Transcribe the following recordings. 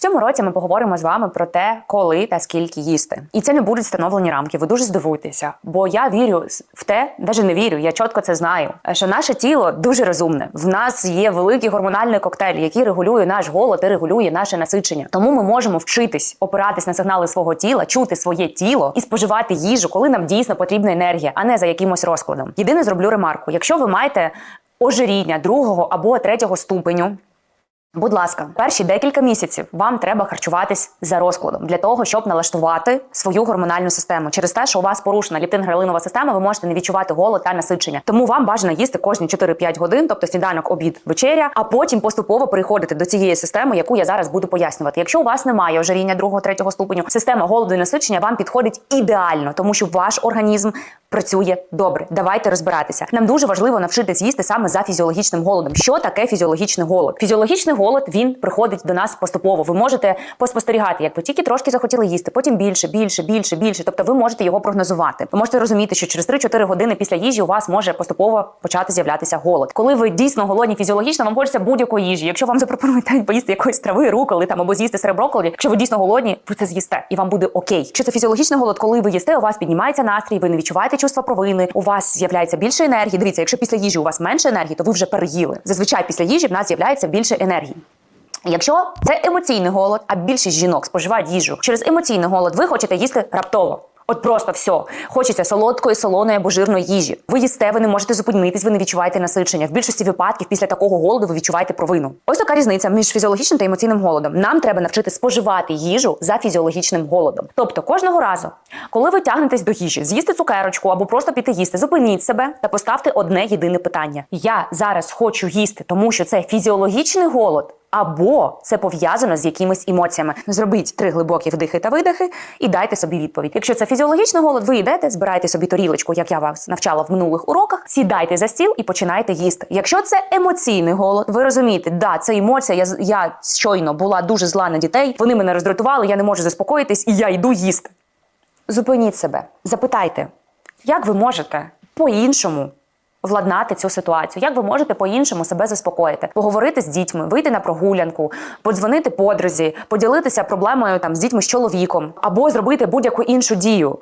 Цьому році ми поговоримо з вами про те, коли та скільки їсти. І це не будуть встановлені рамки. Ви дуже здивуєтеся, бо я вірю в те, навіть не вірю, я чітко це знаю. Що наше тіло дуже розумне. В нас є великий гормональний коктейль, який регулює наш голод і регулює наше насичення. Тому ми можемо вчитись опиратись на сигнали свого тіла, чути своє тіло і споживати їжу, коли нам дійсно потрібна енергія, а не за якимось розкладом. Єдине зроблю ремарку: якщо ви маєте ожиріння другого або третього ступеню. Будь ласка, перші декілька місяців вам треба харчуватись за розкладом для того, щоб налаштувати свою гормональну систему. Через те, що у вас порушена ліптин-грелинова система, ви можете не відчувати голод та насичення. Тому вам бажано їсти кожні 4-5 годин, тобто сніданок, обід, вечеря, а потім поступово переходити до цієї системи, яку я зараз буду пояснювати. Якщо у вас немає ожиріння другого, третього ступеню, система голоду і насичення вам підходить ідеально, тому що ваш організм працює добре. Давайте розбиратися. Нам дуже важливо навчитись їсти саме за фізіологічним голодом. Що таке фізіологічний голод? Фізіологічний голод він приходить до нас поступово. Ви можете поспостерігати, як ви тільки трошки захотіли їсти, потім більше, більше, більше, більше. Тобто, ви можете його прогнозувати. Ви можете розуміти, що через 3-4 години після їжі у вас може поступово почати з'являтися голод. Коли ви дійсно голодні фізіологічно, вам хочеться будь-якої їжі. Якщо вам запропонують навіть поїсти якоїсь трави, руколи там або з'їсти сереброколі, якщо ви дійсно голодні, ви це з'їсте і вам буде окей. Що це фізіологічний голод, коли ви їсте, у вас піднімається настрій, ви не відчуваєте чувства провини, у вас з'являється більше енергії. Дивіться, якщо після їжі у вас менше енергії, то ви вже переїли. Зазвичай після їжі в нас з'являється більше енергії. Якщо це емоційний голод, а більшість жінок споживають їжу через емоційний голод, ви хочете їсти раптово. От просто все. Хочеться солодкої, солоної або жирної їжі. Ви їсте, ви не можете зупинитись, ви не відчуваєте насичення. В більшості випадків після такого голоду ви відчуваєте провину. Ось така різниця між фізіологічним та емоційним голодом. Нам треба навчити споживати їжу за фізіологічним голодом. Тобто кожного разу, коли ви тягнетесь до їжі, з'їсти цукерочку або просто піти їсти, зупиніть себе та поставте одне єдине питання: я зараз хочу їсти, тому що це фізіологічний голод. Або це пов'язано з якимись емоціями. Зробіть три глибокі вдихи та видихи і дайте собі відповідь. Якщо це фізіологічний голод, ви йдете, збирайте собі тарілочку, як я вас навчала в минулих уроках. Сідайте за стіл і починайте їсти. Якщо це емоційний голод, ви розумієте, да, це емоція. Я я щойно була дуже зла на дітей. Вони мене роздратували, я не можу заспокоїтись, і я йду їсти. Зупиніть себе, запитайте, як ви можете по-іншому владнати цю ситуацію. Як ви можете по-іншому себе заспокоїти, поговорити з дітьми, вийти на прогулянку, подзвонити подрузі, поділитися проблемою там з дітьми з чоловіком, або зробити будь-яку іншу дію.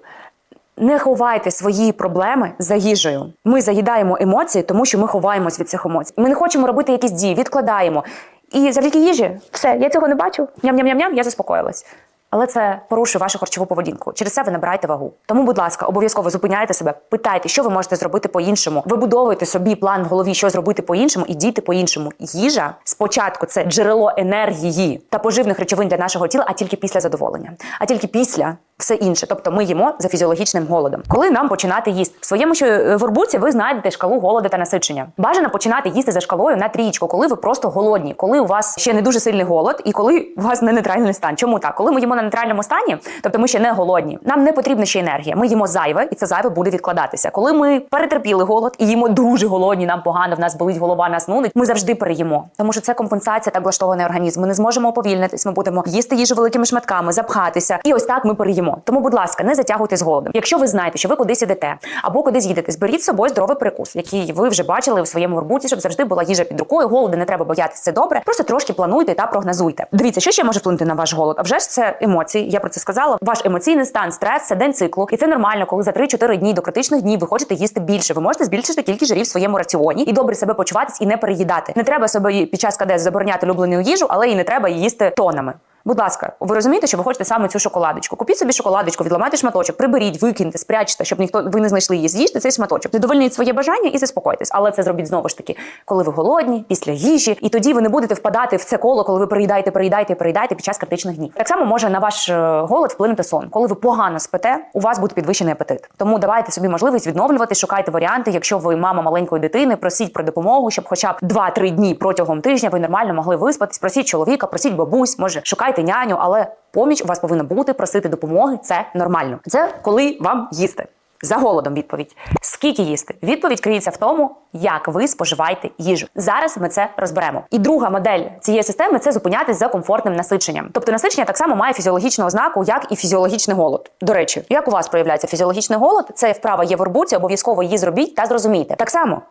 Не ховайте свої проблеми за їжею. Ми заїдаємо емоції, тому що ми ховаємось від цих емоцій. Ми не хочемо робити якісь дії, відкладаємо. І завдяки їжі, все, я цього не бачу. Ням-ням-ням-ням, я заспокоїлась. Але це порушує вашу харчову поведінку. Через це ви набираєте вагу. Тому, будь ласка, обов'язково зупиняйте себе, питайте, що ви можете зробити по-іншому. Вибудовуйте собі план в голові, що зробити по-іншому, і дійте по-іншому. Їжа спочатку це джерело енергії та поживних речовин для нашого тіла, а тільки після задоволення, а тільки після. Все інше, тобто ми їмо за фізіологічним голодом. Коли нам починати їсти в своєму ще ворбуці, ви знайдете шкалу голоду та насичення. Бажано починати їсти за шкалою на трієчку, коли ви просто голодні, коли у вас ще не дуже сильний голод, і коли у вас не нейтральний стан. Чому так? Коли ми їмо на нейтральному стані, тобто ми ще не голодні, нам не потрібна ще енергія. Ми їмо зайве, і це зайве буде відкладатися. Коли ми перетерпіли голод і їмо дуже голодні, нам погано, в нас болить голова, нас нудить. Ми завжди переїмо, тому що це компенсація та влаштований організм. Ми не зможемо уповільнитись. Ми будемо їсти їжу великими шматками, запхатися, і ось так ми переїмо. Тому, будь ласка, не затягуйте з голодом. Якщо ви знаєте, що ви кудись ідете або кудись їдете, зберіть з собою здоровий перекус, який ви вже бачили в своєму вербуці, щоб завжди була їжа під рукою. Голоду не треба боятися, це добре. Просто трошки плануйте та прогнозуйте. Дивіться, що ще може вплинути на ваш голод. А вже ж це емоції. Я про це сказала. Ваш емоційний стан, стрес це день циклу, і це нормально, коли за 3-4 дні до критичних днів ви хочете їсти більше. Ви можете збільшити кількість жирів в своєму раціоні і добре себе почуватись і не переїдати. Не треба собі під час КДС забороняти улюблену їжу, але і не треба їсти тонами. Будь ласка, ви розумієте, що ви хочете саме цю шоколадочку. Купіть собі шоколадочку, відламайте шматочок, приберіть, викиньте, спрячте, щоб ніхто ви не знайшли її. З'їжте цей шматочок. Задовольніть своє бажання і заспокойтесь. Але це зробіть знову ж таки, коли ви голодні, після їжі, і тоді ви не будете впадати в це коло, коли ви переїдаєте, переїдаєте, переїдаєте під час критичних днів. Так само може на ваш е, голод вплинути сон. Коли ви погано спите, у вас буде підвищений апетит. Тому давайте собі можливість відновлювати, шукайте варіанти. Якщо ви мама маленької дитини, просіть про допомогу, щоб хоча б 2-3 дні протягом тижня ви нормально могли виспатись. Просіть чоловіка, просіть бабусь, може шукайте няню, але поміч у вас повинна бути, просити допомоги. Це нормально. Це коли вам їсти. За голодом відповідь. Скільки їсти? Відповідь криється в тому, як ви споживаєте їжу. Зараз ми це розберемо. І друга модель цієї системи це зупинятись за комфортним насиченням. Тобто насичення так само має фізіологічну ознаку, як і фізіологічний голод. До речі, як у вас проявляється фізіологічний голод? Це вправа є в орбуці, обов'язково її зробіть та зрозумійте. Так само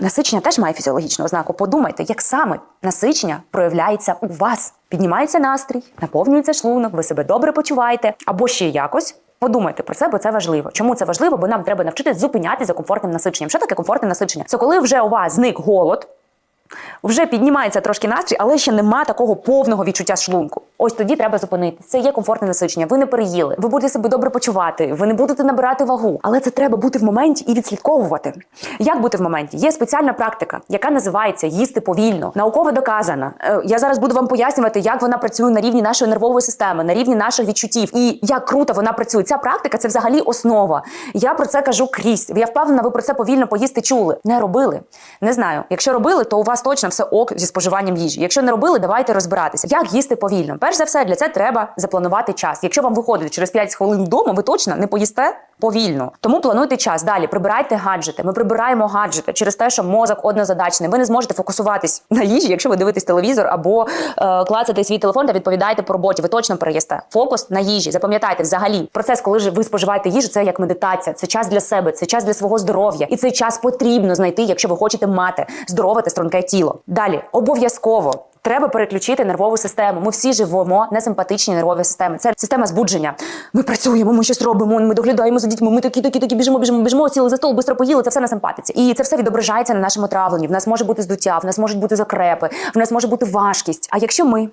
Насичення теж має фізіологічну ознаку. Подумайте, як саме насичення проявляється у вас. Піднімається настрій, наповнюється шлунок, ви себе добре почуваєте, або ще якось. Подумайте про це, бо це важливо. Чому це важливо? Бо нам треба навчитися зупинятися за комфортним насиченням. Що таке комфортне насичення? Це коли вже у вас зник голод, вже піднімається трошки настрій, але ще нема такого повного відчуття шлунку. Ось тоді треба зупинитись. Це є комфортне насичення. Ви не переїли, ви будете себе добре почувати, ви не будете набирати вагу. Але це треба бути в моменті і відслідковувати. Як бути в моменті? Є спеціальна практика, яка називається їсти повільно, науково доказана. Е, Я зараз буду вам пояснювати, як вона працює на рівні нашої нервової системи, на рівні наших відчуттів, і як круто вона працює. Ця практика це взагалі основа. Я про це кажу крізь. Я впевнена, ви про це повільно поїсти чули. Не робили. Не знаю. Якщо робили, то у вас точно все ок зі споживанням їжі. Якщо не робили, давайте розбиратися. Як їсти повільно? Перш за все, для це треба запланувати час. Якщо вам виходить через 5 хвилин вдома, ви точно не поїсте повільно. Тому плануйте час. Далі прибирайте гаджети. Ми прибираємо гаджети через те, що мозок однозадачний. Ви не зможете фокусуватись на їжі, якщо ви дивитесь телевізор або е, клацаєте свій телефон та відповідаєте по роботі. Ви точно переїсте. Фокус на їжі. Запам'ятайте, взагалі процес, коли ж ви споживаєте їжу, це як медитація. Це час для себе, це час для свого здоров'я, і цей час потрібно знайти, якщо ви хочете мати здорове та струнке тіло. Далі обов'язково. Треба переключити нервову систему. Ми всі живемо на симпатичній нервовій системі. Це система збудження. Ми працюємо, ми щось робимо, ми доглядаємо за дітьми. Ми такі, такі, такі біжимо, біжимо, біжимо, сіли за стол, швидко поїли. Це все на симпатиці. І це все відображається на нашому травленні. В нас може бути здуття, в нас можуть бути закрепи, в нас може бути важкість. А якщо ми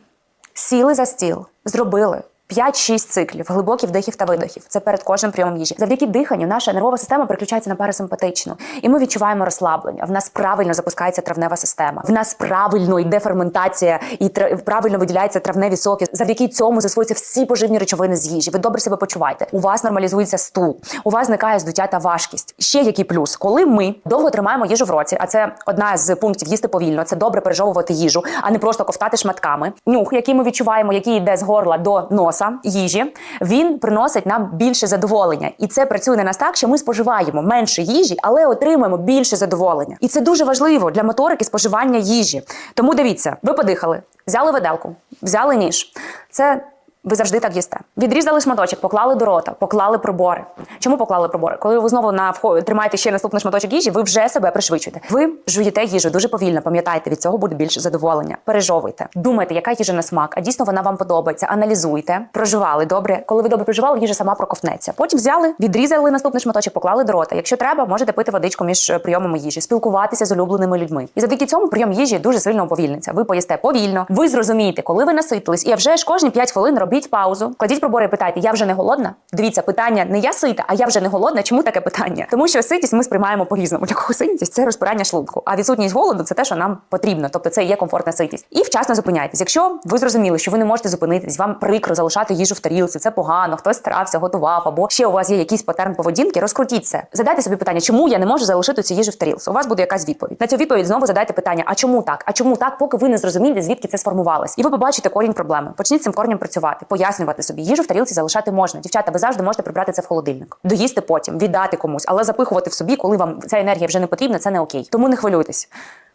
сіли за стіл, зробили. 5-6 циклів глибоких вдихів та видихів. Це перед кожним прийомом їжі. Завдяки диханню наша нервова система переключається на парасимпатичну, і ми відчуваємо розслаблення. В нас правильно запускається травнева система. В нас правильно йде ферментація і тра- правильно виділяються травневі соки. Завдяки цьому засвоюються всі поживні речовини з їжі. Ви добре себе почуваєте. У вас нормалізується стул, у вас зникає здуття та важкість. Ще який плюс, коли ми довго тримаємо їжу в році, а це одна з пунктів їсти повільно. Це добре пережовувати їжу, а не просто ковтати шматками. Нюх, який ми відчуваємо, який йде з горла до носа їжі, він приносить нам більше задоволення, і це працює на нас так, що ми споживаємо менше їжі, але отримуємо більше задоволення. І це дуже важливо для моторики споживання їжі. Тому дивіться, ви подихали, взяли виделку, взяли ніж. Це ви завжди так їсте. Відрізали шматочок, поклали до рота, поклали прибори. Чому поклали прибори? Коли ви знову на вхо- тримаєте ще наступний шматочок їжі, ви вже себе пришвидшуєте. Ви жуєте їжу дуже повільно. Пам'ятайте, від цього буде більше задоволення. Пережовуйте. Думайте, яка їжа на смак, а дійсно вона вам подобається. Аналізуйте, проживали добре. Коли ви добре проживали, їжа сама проковтнеться. Потім взяли, відрізали наступний шматочок, поклали до рота. Якщо треба, можете пити водичку між е, прийомами їжі, спілкуватися з улюбленими людьми. І завдяки цьому прийом їжі дуже сильно уповільниться. Ви поїсте повільно, ви зрозумієте, коли ви наситились, і вже ж кожні 5 хвилин робіть паузу, кладіть пробори і питайте, я вже не голодна. Дивіться, питання не я сита, а я вже не голодна. Чому таке питання? Тому що ситість ми сприймаємо по-різному. Для кого ситість це розпирання шлунку, а відсутність голоду це те, що нам потрібно. Тобто це є комфортна ситість. І вчасно зупиняйтесь. Якщо ви зрозуміли, що ви не можете зупинитись, вам прикро залишати їжу в тарілці, це погано, хтось старався, готував, або ще у вас є якийсь патерн поведінки, розкрутіть це. Задайте собі питання, чому я не можу залишити цю їжу в тарілці? У вас буде якась відповідь. На цю відповідь знову задайте питання: а чому так? А чому так, поки ви не зрозумієте, звідки це сформувалось? І ви побачите корінь проблеми. Почніть цим корнем працювати, пояснювати собі. Їжу в тарілці залишати можна. Дівчата, ви завжди можете прибрати це в холодильник, доїсти потім, віддати комусь, але запихувати в собі, коли вам ця енергія вже не потрібна, це не окей. Тому не хвилюйтесь.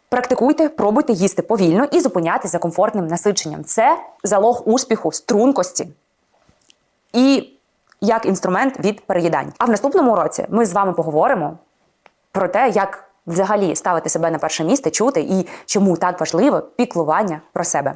Практикуйте, пробуйте їсти повільно і зупинятися за комфортним насиченням. Це залог успіху, стрункості і як інструмент від переїдань. А в наступному році ми з вами поговоримо про те, як взагалі ставити себе на перше місце, чути і чому так важливо піклування про себе.